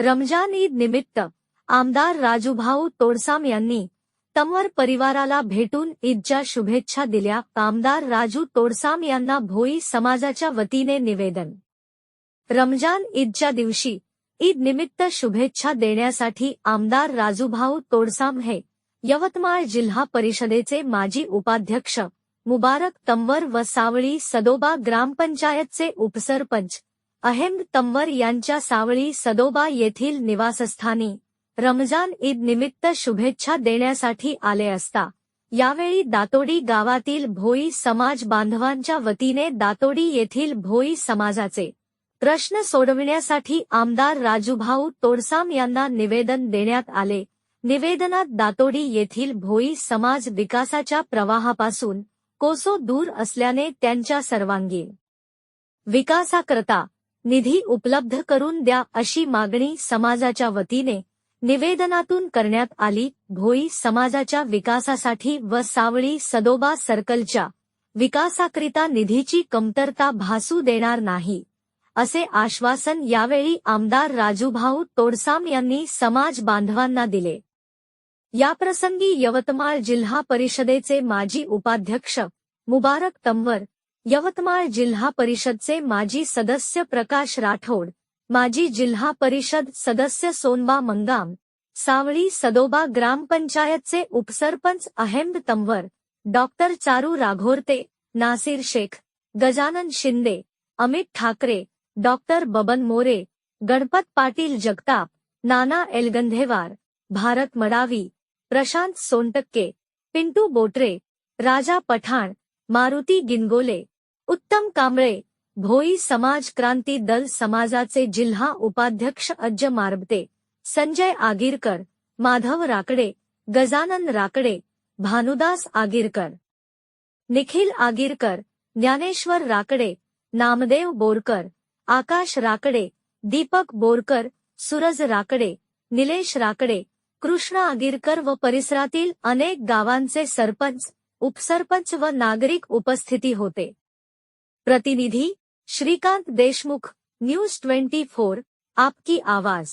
रमजान ईद निमित्त आमदार राजूभाऊ तोडसाम यांनी तंवर परिवाराला भेटून ईदच्या शुभेच्छा दिल्या. आमदार राजू तोडसाम यांना भोई समाजाच्या वतीने निवेदन. रमजान ईदच्या दिवशी ईद निमित्त शुभेच्छा देण्यासाठी आमदार राजूभाऊ तोडसाम हे यवतमाळ जिल्हा परिषदेचे माजी उपाध्यक्ष मुबारक तंवर व सावळी सदोबा ग्रामपंचायतचे उपसरपंच अहेमद तंवर यांच्या सावळी सदोबा येथील निवासस्थानी रमजान ईद निमित्त शुभेच्छा देण्यासाठी आले असता यावेळी दातोडी गावातील भोई समाज बांधवांच्या वतीने दातोडी येथील भोई समाजाचे प्रश्न सोडविण्यासाठी आमदार राजूभाऊ तोडसाम यांना निवेदन देण्यात आले. निवेदनात दातोडी येथील भोई समाज विकासाच्या प्रवाहापासून कोसो दूर असल्याने त्यांच्या सर्वांगीण विकासाकरता निधी उपलब्ध करून द्या अशी मागणी समाजाच्या वतीने निवेदनातून करण्यात आली. भोई समाजाच्या विकासासाठी व सावळी सदोबा सर्कलच्या विकासाकरिता निधीची कमतरता भासू देणार नाही असे आश्वासन यावेळी आमदार राजूभाऊ तोडसाम यांनी समाज बांधवांना दिले. याप्रसंगी यवतमाळ जिल्हा परिषदेचे माजी उपाध्यक्ष मुबारक तंवर यवतमाळ जिल्हा परिषदचे माजी सदस्य प्रकाश राठोड माजी जिल्हा परिषद सदस्य सोनबा मंगाम सावळी सदोबा ग्रामपंचायतचे उपसरपंच अहमद तंवर डॉक्टर चारू राघोरते नासिर शेख गजानन शिंदे अमित ठाकरे डॉक्टर बबन मोरे गणपत पाटील जगताप नाना एलगंधेवार भारत मडावी प्रशांत सोनटक्के पिंटू बोटरे राजा पठाण मारुती गिनगोले उत्तम कांबळे भोई समाज क्रांती दल समाजाचे जिल्हा उपाध्यक्ष अज्ज मारबते संजय आगीरकर माधव राकडे गजानन राकडे भानुदास आगीरकर निखिल आगीरकर ज्ञानेश्वर राकडे नामदेव बोरकर आकाश राकडे दीपक बोरकर सूरज राकडे निलेश राकडे कृष्ण आगीरकर व परिसरातील अनेक गावांचे सरपंच उपसरपंच व नागरिक उपस्थिती होते. प्रतिनिधी Shrikant Deshmukh news twenty four आपकी आवाज।